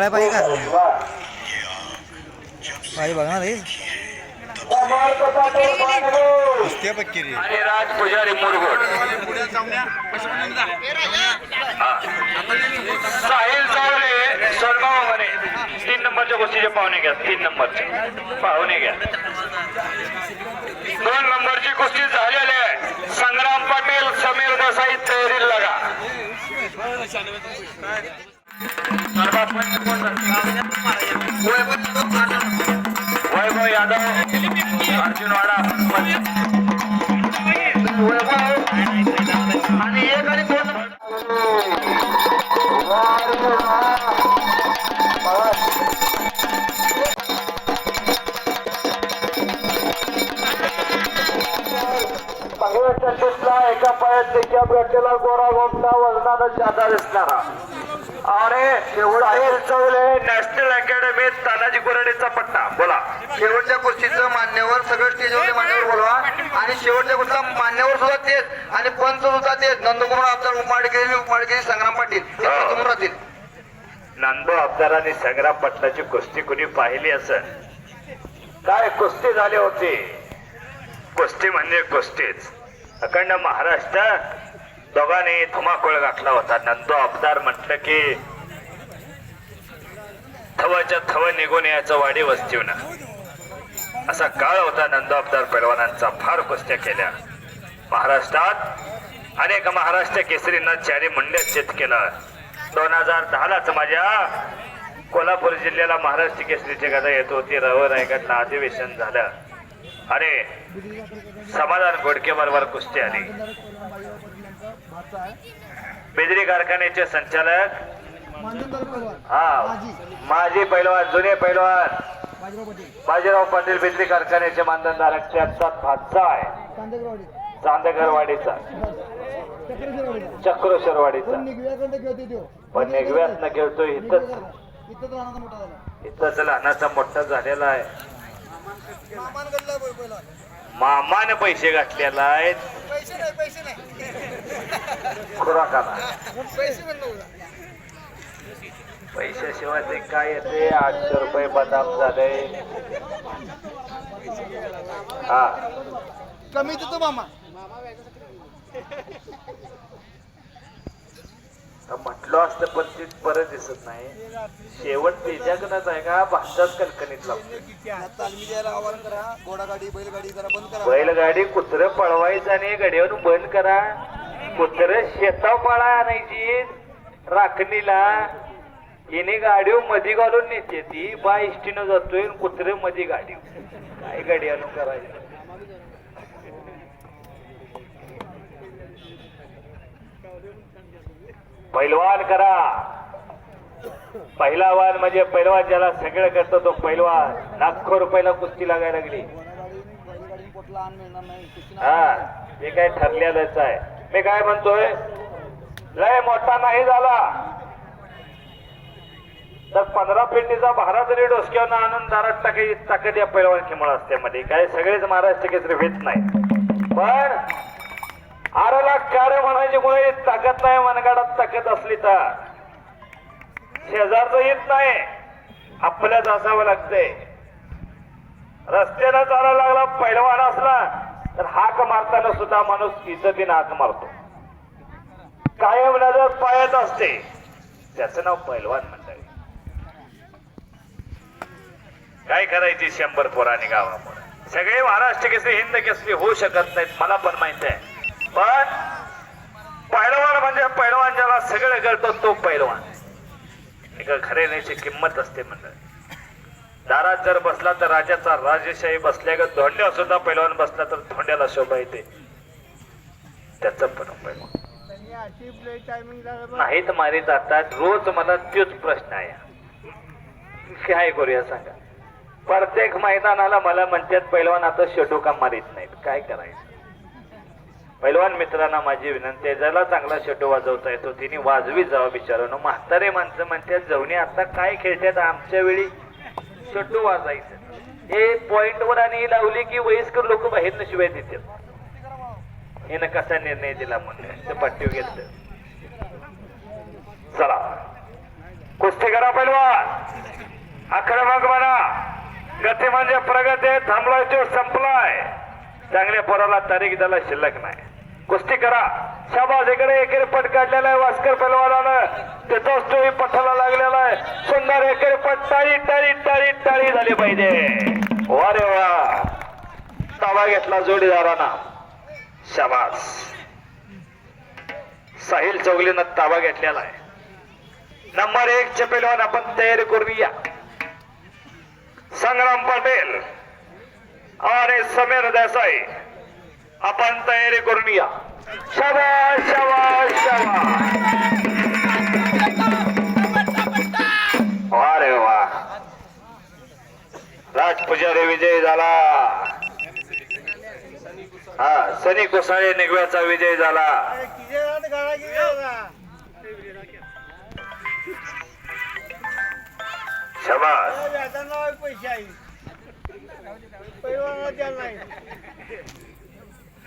काळ्या पाहिजे का पाहिजे बघा ना रे कुस्त्या पक्की रे. आणि राज पुजारी मुरगोड. साहिल म्हणे. तीन नंबरच्या गोष्टीचे पाहुणे घ्या तीन नंबरचे पाहुणे घ्या. दोन नंबरची कुस्ती झालेली आहे. संग्राम पाटील समीर देसाई तयारी लगा. वैभव यादव अर्जुनवाडा आणि एक आणि दोन. एका पायात त्याच्या भेटेला गोरा गोमटा वजनानं जादा दिसणारा आहे. चौले नॅशनल अकॅडमीत तानाजी कुराडीचा पट्टा. बोला. शेवटच्या कुस्तीचं मान्यवर सगळं स्टेजवरचे मान्यवर बोलवा. आणि शेवटच्या कुस्तीचा मान्यवर सुद्धा तेच. आणि पंच सुद्धा तेच. नंदकुमार अफजल उमाडगिरी उमाडगिरी संग्राम पाटील. हे. राहतील. नंदो अब्दार आणि संग्राम पटलाची कुस्ती कुणी पाहिली असेल? काय कुस्ती झाली होती? कुस्ती म्हणजे कुस्तीच. अखंड महाराष्ट्रात दोघांनी धुमाकूळ गाठला होता. नंदो अवतार म्हटलं की थवाच्या थव निघून यायचं वाडी वस्तीवन असा काळ होता नंदो अवतार पैलवानांचा. फार कुस्त्या केल्या. महाराष्ट्रात अनेक महाराष्ट्र केसरीनं चारी मंड्यात चेत केलं. दोन हजार दहालाच माझ्या कोल्हापूर जिल्ह्याला महाराष्ट्र केसरीची गदा येत होती. रव रायगडला अधिवेशन झालं. अरे समाधान गोडके बरोबर कुस्ती आली. बेदरी कारखान्याचे संचालक. हा माजी. पैलवान जुने पैलवान बाजीराव पाटील. बेदरी कारखान्याचे मानधनधारक त्यांचा भाचा आहे. चांदगरवाडीचा चक्रोशरवाडीचा. पण निगव्यात न खेळतो इथंच. इथंच लहानाचा मोठा झालेला आहे. मामाने पैसे घातलेला आहे खुराकाला. पैशाशिवाय ते काय येते? आठशे रुपये बदाम झाले. हा. कमी देतो मामा. म्हटलं असतं पण ते परत दिसत नाही. शेवट त्याच्याकडनंच आहे का? भाषाच कणकणीत लागतो करा बैलगाडी करा बैलगाडी कुत्र पळवायचं आणि गड्यावर बंद करा. कुत्र शेताव पाळा आणायची. राखणीला. हिने गाडी मध्ये घालून नेते ती. बा इष्टीनं जातोय कुत्रे मध्ये गाडी काय गाडी आणून करायचं? पैलवान करा. पहिलावान म्हणजे पैलवान ज्याला सगळं करतो तो पैलवान. लाखो रुपयाला कुस्ती लागायला लागली. हा हे काय ठरलेलंच आहे. मी काय म्हणतोय? लय मोठा नाही झाला. तर पंधरा पेंडीचा भारा जरी डोसक्यावर आणून दारात टाकायची ताकद या पैलवान किमळ असते मध्ये काय सगळेच महाराष्ट्र केसरी भेट नाही. पण आराला कार्य म्हणायची मुळे ताकद नाही मनगाडात ताकद असली तर. शेजारचं येत नाही आपल्याच असावं लागतंय. रस्त्याला चालायला लागला पैलवान असला तर हाक मारताना सुद्धा माणूस इज्जतीने हाक मारतो. कायम नजर पायात असते त्याचं नाव पैलवान म्हणतात. काय करायची शंभर पोराने गावामुळे सगळे महाराष्ट्र केसरी हिंद केसरी होऊ शकत नाहीत मला पण माहिती आहे. पण पैलवान म्हणजे पैलवान ज्याला सगळं कळतो तो पैलवान. एका खरेदीची किंमत असते मंडळी. दारात जर बसला तर राजाचा राजेशाही बसल्या ग धोंड्या सुद्धा पैलवान बसला तर धोंड्याला शोभा येते. त्याच पण पैलवान नाहीत मारी जातात रोज मला तोच प्रश्न आहे. काय करूया सांगा. प्रत्येक मैदानाला मला म्हणतात पैलवान आता शेटू का मारीत नाहीत? काय करायचं? पैलवान मित्रांना माझी विनंती आहे ज्याला चांगला शेटू वाजवता येतो तिने वाजवी जावा बिचारानं म्हातारे माणसं म्हणतात जवणी आता काय खेळतात? आमच्या वेळी शेटू वाजायचं. हे पॉइंटवर आणि लावली की वयस्कर लोक बाहेर शिवाय देतात हिनं कसा निर्णय दिला म्हणून? पट्टी घेतलं. चला. कुस्ती करा पैलवान आक्रमक म्हणा गती म्हणजे प्रगती थांबलाय तो संपलाय. चांगल्या पोराला तारीख द्यायला शिल्लक नाही. कुस्ती करा शाबाज इकडे एकेरी पट काढलेला आहे वास्कर पैलवानानं त्याचाच तोही पठाला लागलेला आहे. सुंदर एकेरी पट टाळी टाळी टाळी टाळी झाली पाहिजे. वा रे वा. ताबा घेतला जोडीदाराना. शाबास. साहिल चौगलीनं ताबा घेतलेला आहे. नंबर एक चे पैलवान आपण तयारी करूया संग्राम पाटील. आणि समीर देसाई. आपण तयारी करून या. शवा शवा शवा वा. रे वा राजपुजारी विजय झाला. हा सनी कोसाळे निगव्याचा विजय झाला. शाबास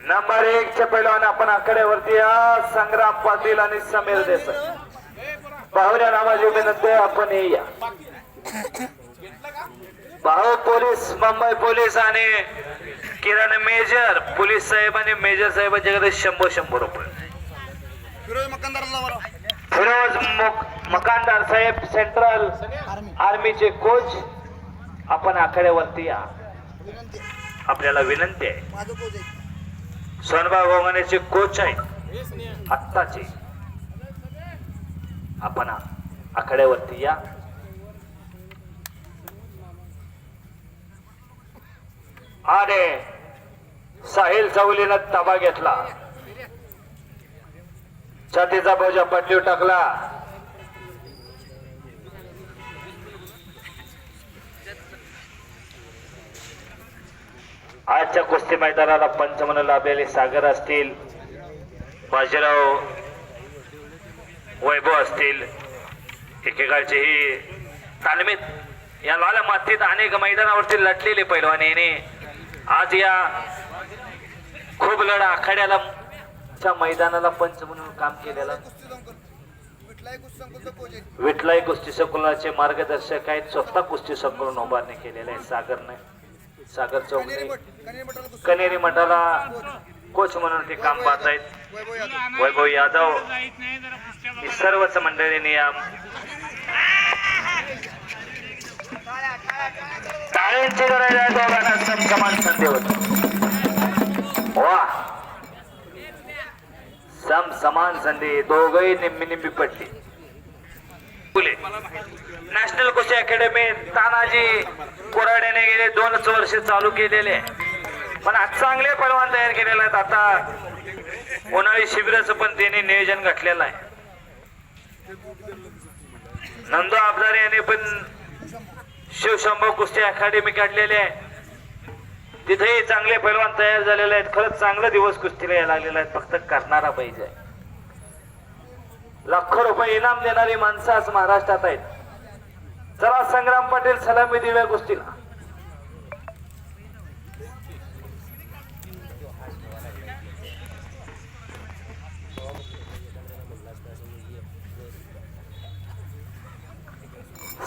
नंबर एक चे पैलवान आपण आकड्यावरती या. संग्राम पाटील आणि समीर देसाई. पाहुण्या नावाची विनंती आपण या भाऊ पोलीस मुंबई पोलीस आणि किरण मेजर पोलीस साहेब आणि मेजर साहेबांच्याकडे शंभर शंभर रुपये. फिरोज मुक- मकानदार साहेब सेंट्रल आर्मीचे कोच आपण आखाड्यावरती या. आपल्याला विनंती आहे. सोनबा गोंगण्याचे कोच आहेत आत्ताचे. आपण आखाड्यावरती या. आणि साहिल चौलीनं ताबा घेतला. छातीचा बोजा पटलीव टाकला. आजच्या कुस्ती मैदानाला पंच म्हणून लाभलेले सागर असतील बाजीराव वैभव असतील एकेकाळचे ही तालमीत या लाल मातीत अनेक मैदानावरती लटलेले पैलवाने आज या खूप लढ आखाड्याला च्या मैदानाला पंच म्हणून काम केलेलं. विठलाई कुस्ती संकुलनाचे मार्गदर्शक आहेत स्वतः कुस्ती संकुलन उभारणी केलेले आहे सागरने. सागर चौकने कनेरी मठाला कोच. म्हणून ते काम पाहत आहेत. वैभव यादव. ही सर्वच मंडळींनी या टाळ्यांची गरज आहे दोघांना समसमान संधी होती वा. सम समान संधी दोघही निम्मी निम्मी पडली. नॅशनल कुस्ती अकॅडमी तानाजी कोराड्याने गेले दोनच वर्ष चालू केलेले. पण आज चांगले पलवान तयार केलेले आहेत. आता उन्हाळी शिबिराचं पण त्यांनी नियोजन घातलेलं आहे. नंदू अबदारे यांनी पण शिवशंभू कुस्ती अकॅडमी काढलेली आहे. तिथेही चांगले पैलवान तयार झालेले आहेत. खरंच चांगले दिवस कुस्तीला यायला लागलेला आहेत फक्त करणारा पाहिजे. लाखो रुपये इनाम देणारी माणसं आज महाराष्ट्रात आहेत. चला संग्राम पाटील सलामी देऊया गोष्टीला.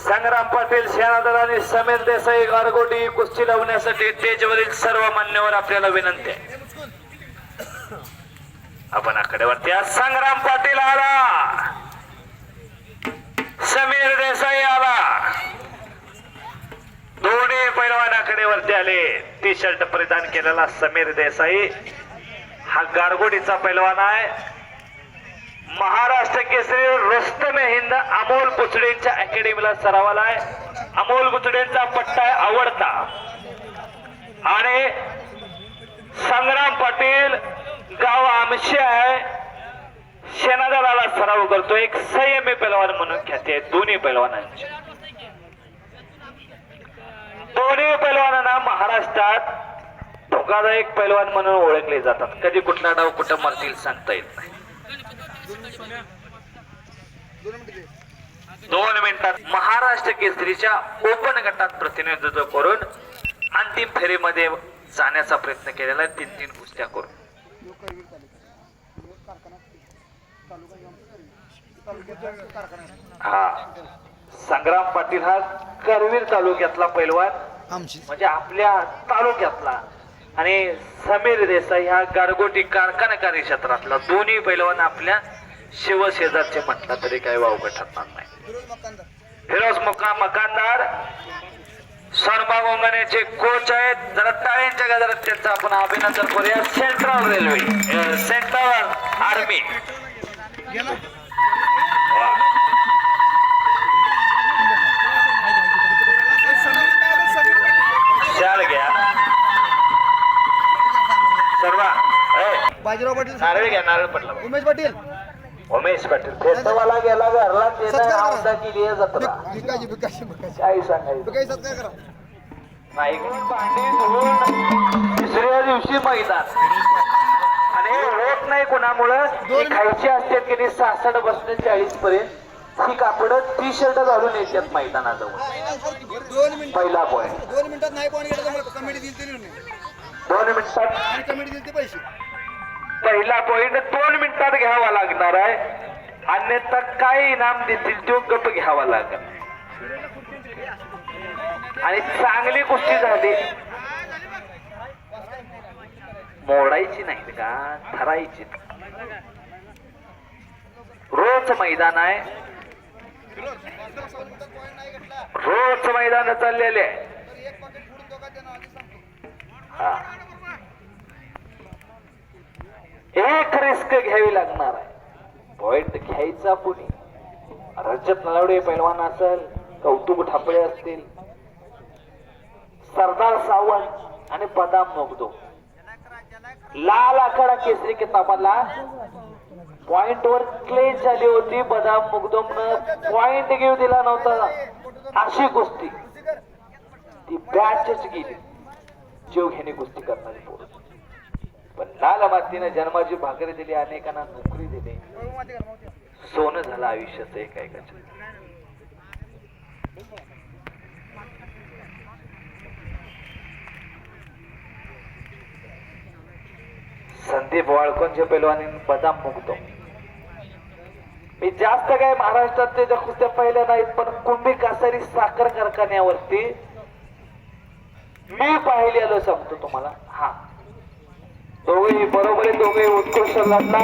संग्राम पाटील सेनादर आणि समीर देसाई गारगोटी कुस्ती लावण्यासाठी स्टेजवरील सर्व मान्यवर आपल्याला विनंती आहे. आपण आकडेवरती आज संग्राम पाटील आला. समीर देसाई आला. दोन्ही पैलवान आकडेवरती आले. टी शर्ट परिधान केलेला समीर देसाई. हा गारगोडीचा पैलवान आहे. महाराष्ट्र केसरी रुस्तम हिंद अमोल पुचडेंच्या अकॅडमीला सरावाला आहे. अमोल पुचडेंचा पट्टा आहे आवडता. आणि संग्राम पाटील गाव आमशी आहे सेनादलाला सराव करतो. एक संयमी पैलवान म्हणून ख्याती दोन्ही पैलवानांची. दोन्ही पैलवानांना महाराष्ट्रात धोकादायक पैलवान म्हणून ओळखले जातात. कधी कुठला डाव कुठं मारतील सांगता येत नाही. दोन मिनिटात महाराष्ट्र केसरीच्या ओपन गटात प्रतिनिधित्व करून अंतिम फेरीमध्ये जाण्याचा प्रयत्न केलेला आहे. तीन तीन कुस्त्या करून. हा. संग्राम पाटील हा करवीर तालुक्यातला पैलवान. आमची. म्हणजे आपल्या तालुक्यातला. आणि समीर देसाई हा गारगोटी कारखानकारी क्षेत्रातला दोन्ही पैलवान आपल्या शिवशेजारचे म्हटलं तरी काही वावगं ठरणार नाही. फिरोज मुका मकानदार. गोंगण्याचे कोच आहेत. जरा टाळ्यांच्या गजरात त्यांचं आपण अभिनंदन करूया. सेंट्रल रेल्वे सेंट्रल आर्मी घ्या. सर्व बाजीराव पाटील. नारळ घ्या नारळ पडला. उमेश पाटील. उमेश पाटील फेटवाला गेला घरला त्यानं सत्कार करा. आवता केली आहे जत्रा. भिकाजी भिकाजी भिकाजी काय सांगायचं भिकाजी सत्कार करा. नाही. भांडी धुवून तिसऱ्या दिवशी मैदान. आणि हे होत नाही कोणामुळं. ही खायची असतात की नाही सहासष्ट बसणे चाळीस पर्यंत ही कापड टी शर्ट घालून येतात मैदानाजवळ. दोन मिनिट. पहिला पॉईंट दोन मिनिटात नाही पॉईंट गेला तर कमिटी दिली तरी नाही? दोन मिनिटात. आणि कमिटी दिली ते पैसे. पहिला पॉईंट दोन मिनिटात घ्यावा लागणार आहे. अन्यथा काय इनाम देतील तो गप घ्यावा लागणार आणि चांगली गोष्टी झाली. मोडायची नाही का? ठरायची. रोज मैदान आहे. रोज मैदान चाललेले आहे. हा. एक रिस्क घ्यावी लागणार आहे. पॉइंट घ्यायचा कुणी? रजत नलावडे पैलवान असेल कौतुक ठापळे असतील. सरदार सावंत आणि बदाम मोगदो. लाल आखाडा केसरी किताबाला पॉइंट वर क्लेज झाली होती बदाम मुगदोम पॉइंट घेऊ दिला नव्हता. अशी गोष्टी ती बॅचच गेली. जीव घेणे गोष्टी करणारी पोरं. पण लाल मातीने जन्माची भाकरी दिली अनेकांना नोकरी दिली. सोनं झालं आयुष्याचं एक ऐकायचं संदीप वाळकोंचे पैलवानी बदाम मुगतो मी जास्त काय महाराष्ट्रात त्याच्या कुस्त्या पाहिल्या नाहीत पण कुंभी कासारी साखर कारखान्यावरती मी पाहिलेलं सांगतो तुम्हाला. दोघे बरोबर आहे दोघे उत्कृष्ट लढला